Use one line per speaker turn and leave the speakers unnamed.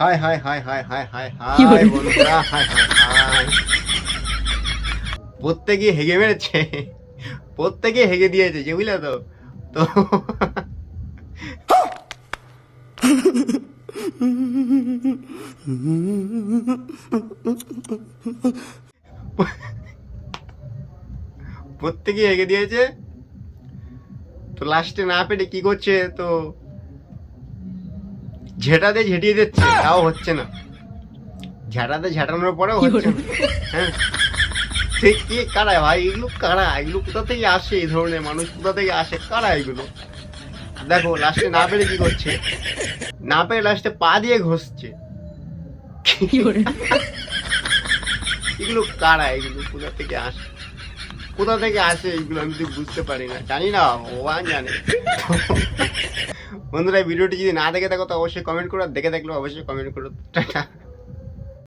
Hi hi hi hi hi hi hi? বন্ধুরা hi hi hi প্রত্যেকে হেগে মেরেছে। প্রত্যেকে হেগে দিয়েছে যে বুঝলে তো? তো প্রত্যেকে হেগে দিয়েছে। তো লাস্টে না পেরে কি করছে? তো ঝেঁটাতে ঝেঁটিয়ে দিচ্ছে তাও হচ্ছে না। ঝেঁটাতে ঝেঁটানোর পরেও হচ্ছে না। হ্যাঁ। সে কে কারা? ভাই এগুলো কারা? এগুলো কোথা থেকে আসে এই ধরনের মানুষ? কোথা থেকে আসে? কারা এগুলো? দেখো লাস্টে না পেরে কি করছে? না পেরে লাস্টে পা দিয়ে ঘষছে। এগুলো কারা? এগুলো কোথা থেকে আসে? কোথা থেকে আসে এগুলো আমি তো বুঝতে পারি না। জানি না ভগবান জানে। বন্ধুরা ভিডিওটি যদি না দেখে থাকো, তো অবশ্যই কমেন্ট করো, আর দেখে থাকলে অবশ্যই কমেন্ট করো। টাটা।